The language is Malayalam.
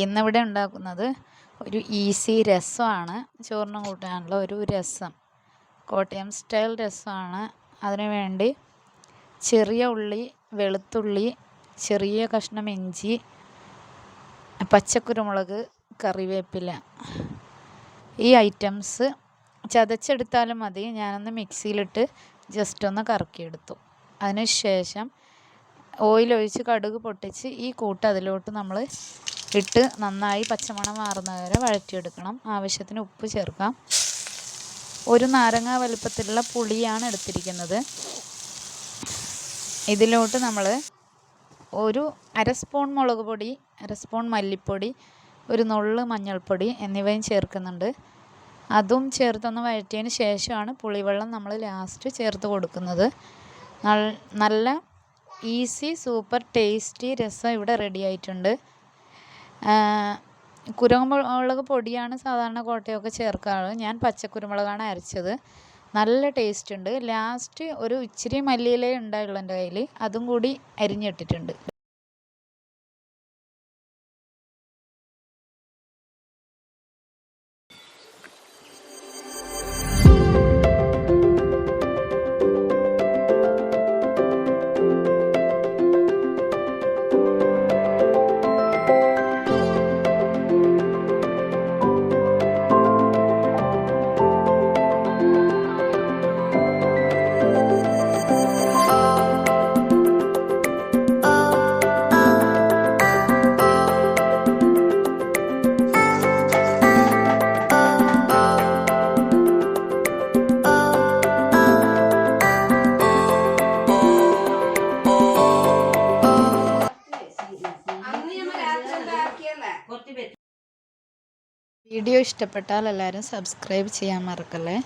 ഇന്നിവിടെ ഉണ്ടാക്കുന്നത് ഒരു ഈസി രസമാണ്. ചോറിന് കൂട്ടാനുള്ള ഒരു രസം. കോട്ടയം സ്റ്റൈൽ രസമാണ്. അതിന് വേണ്ടി ചെറിയ ഉള്ളി വെളുത്തുള്ളി ചെറിയ കഷ്ണം ഇഞ്ചി പച്ചക്കുരുമുളക് കറിവേപ്പില. ഈ ഐറ്റംസ് ചതച്ചെടുത്താലും മതി. ഞാനൊന്ന് മിക്സിയിലിട്ട് ജസ്റ്റ് ഒന്ന് കറക്കിയെടുത്തു. അതിന് ശേഷം ഓയിൽ ഒഴിച്ച് കടുക് പൊട്ടിച്ച് ഈ കൂട്ട് അതിലോട്ട് നമ്മൾ ഇട്ട് നന്നായി പച്ചമണം മാറുന്ന വരെ വഴറ്റിയെടുക്കണം. ആവശ്യത്തിന് ഉപ്പ് ചേർക്കാം. ഒരു നാരങ്ങ വലുപ്പത്തിലുള്ള പുളിയാണ് എടുത്തിരിക്കുന്നത്. ഇതിലോട്ട് നമ്മൾ ഒരു അര സ്പൂൺ മുളക് പൊടി അര സ്പൂൺ മല്ലിപ്പൊടി ഒരു നുള്ള് മഞ്ഞൾപ്പൊടി എന്നിവയും ചേർക്കുന്നുണ്ട്. അതും ചേർത്തൊന്ന് വഴറ്റിയതിന് ശേഷമാണ് പുളിവെള്ളം നമ്മൾ ലാസ്റ്റ് ചേർത്ത് കൊടുക്കുന്നത്. നല്ല ഈസി സൂപ്പർ ടേസ്റ്റി രസം ഇവിടെ റെഡി ആയിട്ടുണ്ട്. കുരുമുളക് പൊടിയാണ് സാധാരണ കോട്ടയൊക്കെ ചേർക്കാറ്. ഞാൻ പച്ച പച്ചക്കുരുമുളകാണ് അരച്ചത്. നല്ല ടേസ്റ്റ് ഉണ്ട്. ലാസ്റ്റ് ഒരു ഇച്ചിരി മല്ലിയില ഉണ്ടായുള്ളൂ എന്റെ കയ്യിൽ അതും കൂടി അരിഞ്ഞിട്ടിട്ടുണ്ട്. വീഡിയോ ഇഷ്ടപ്പെട്ടാൽ എല്ലാവരും സബ്സ്ക്രൈബ് ചെയ്യാൻ മറക്കല്ലേ?